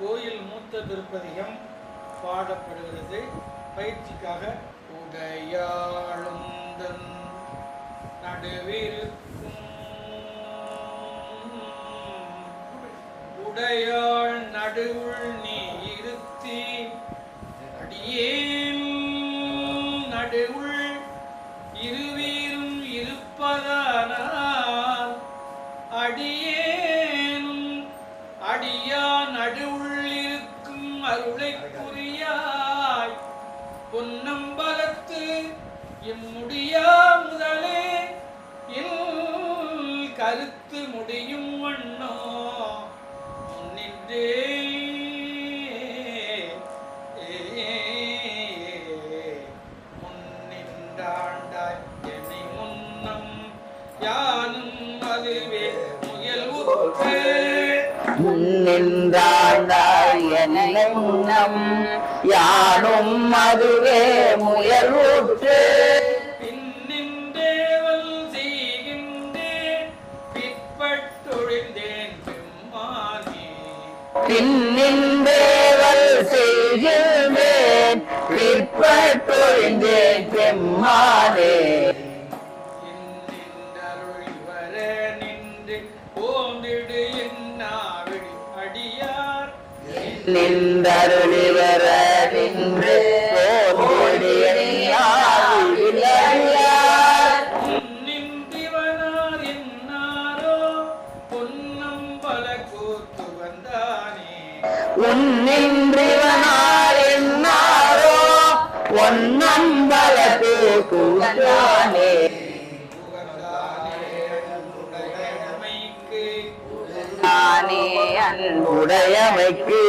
கோயில் மூத்த திருப்பதிகம் பாடப்படுகிறது. பயிற்சிக்காக உடையாளுந்தன் நடுவிருக்கும் உடையாள் நடுவுள் நீ இருத்தி அடியேன் நடுவுள் எம்முடியா முதலே? இல் கருத்து முடியும் வண்ணோ முன்னின்றே நின்றாண்டாய் என்னை முன்னம் யானும் அதுவே முயல்வுற்று பின்னின்றேவல் செய்கின்றேன். பிற்பட்டொழிந்தேன் பெம்மானே நின்றருளி வர நின்று உன்னின்றிவனார் என்னாரோ? ஒன்னம்பலத்து கூட்டானே நானே அன்புடையமைக்கு.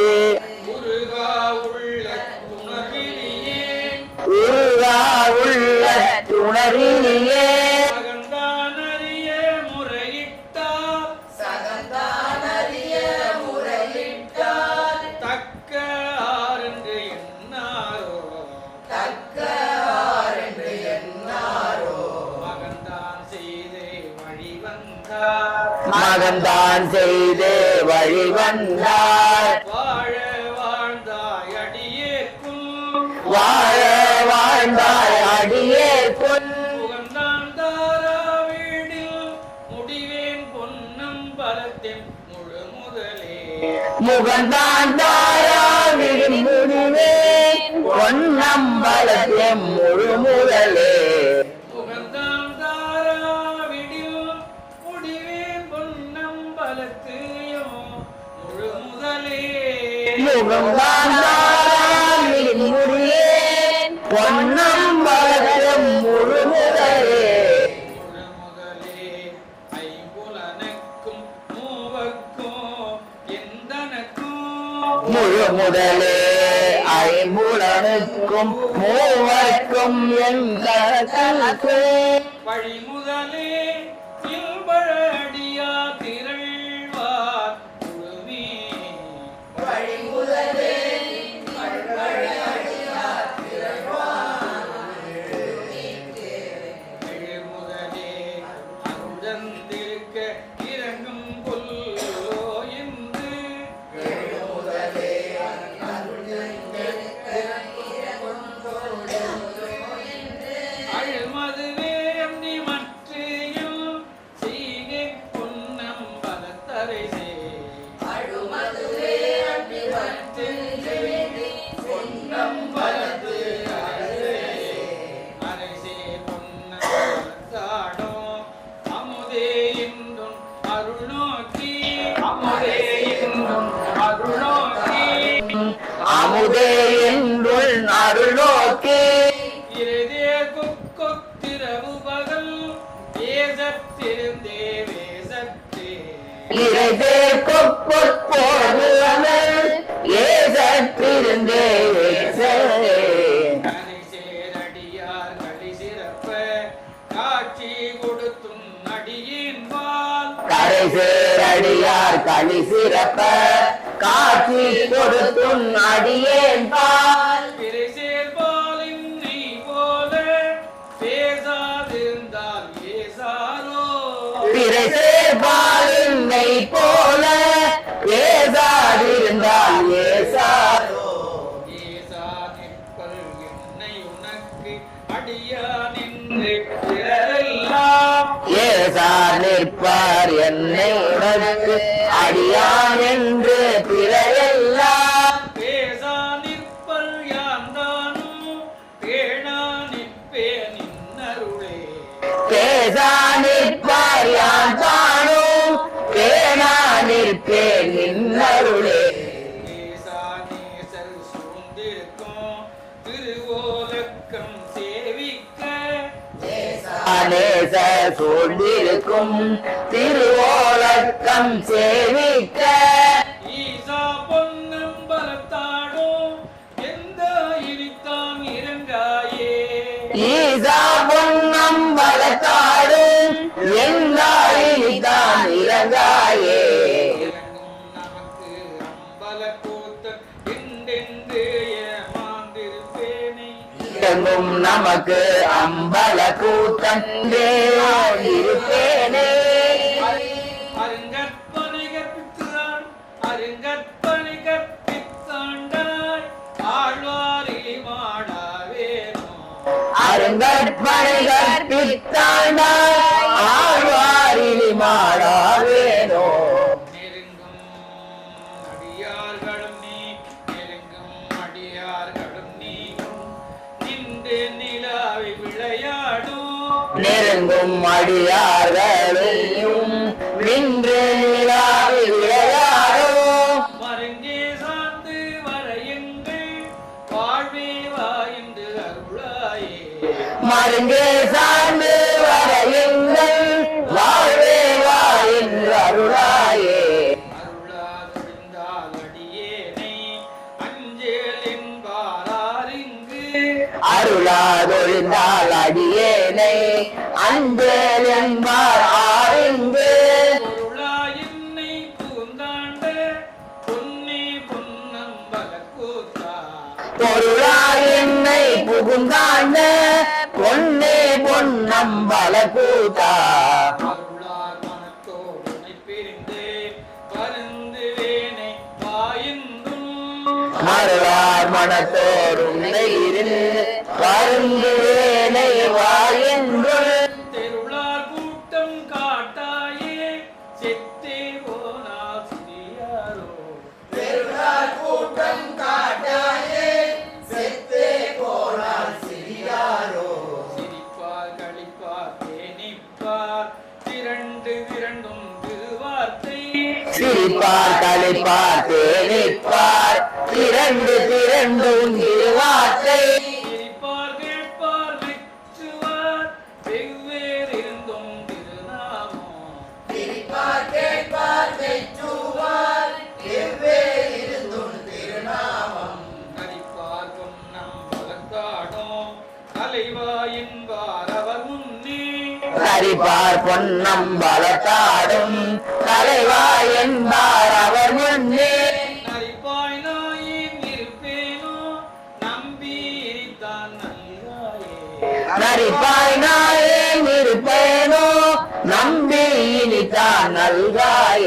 முருகா உள்ள துணர்விலியே உருவா உள்ள துணரிலே மகன்தான் அறிய முறையிட்டார். தக்க ஆரென்று எண்ணாரோ. மகன்தான் செய்தே வழி வந்தார். வழி வாழ வாழ்ந்தாய் அடியேற்கும். வாழ வாழ்ந்தாய் அடியே பொன் புகழ்ந்தான் தாரா வீடில். முடிவேன் பொன்னம் பலத்தின் முழு முதலே. முகந்தான் தாரா விடுமுடிவேன் பொன்னம்பலத்தே முழு முதலே. முகந்தான் தாரா விடுமுடிவேன் பொன்னம்பலத்தே முழு முழு முதலே ஐம்புலனுக்கும் மூவர்க்கும் என் அருளோக்கே இருதே கொத்திரவு பகல் ஏசத்திருந்தே வேசத்தே. இறைதே கொப்போது அமல் ஏசத்திருந்தே. கரை சேரடியார் களி சிறப்ப காட்சி கொடுத்தும் அடியேன் பால். பாலுன்னை போல பேசாதிருந்தால் ஏசாதோ ஏசா நிற்பார் என்னை உனக்கு. அடியான் என்று சூழ்ந்திருக்கும் திருவோலக்கம் சேவிக்க. ஈசா பொன்னம் பலத்தாடும் எந்த இனித்தான் இறங்காயே. ஈசா எங்கும் நமக்கு அம்பல கூத்தன்றே இருப்பேனே அருங்கற்பனை கற்பித்தாண்டாய் நெருங்கும் அடியார்களையும் நின்று விளையாடும் மருங்கே சார்ந்து வர எங்கள் வாழ்வே வா என்று அருளாயே. மருங்கே அருளாதொழிந்தால் அடியேனை அன்பேல் என்பார் ஆறுங்கு பொருளா என்னை புகுந்தாண்ட பொன்னே பொன்னம்பல கூத்தா அருளார் மனத்தோடு உனை பிரிந்து பருந்து வேனை பாயின்றும் மறுவார் மனத்தோறும் இருந்து வருந்துவேனை வாயென்று தெருளார் கூட்டம் காட்டாயே செத்தே போனா சிறியாரோ? சிரிப்பார் களிப்பார் தேனிப்பார் திரண்டு திரண்டும் திருவார்த்தை. சிரிப்பார் கழிப்பார் தேனிப்பார் திரண்டு திரண்டும் திருவார்த்தை. சரிபார் பொன்னம் பலத்தாடும் தலைவா என்பார் அவர் முன்னே. நரிப்பாய் நாயின் இருப்பேனோ நம்பி நல்காயே நரிப்பாய் நாயேன் இருப்பேனோ நம்பி இனித்தான் நல்காயே.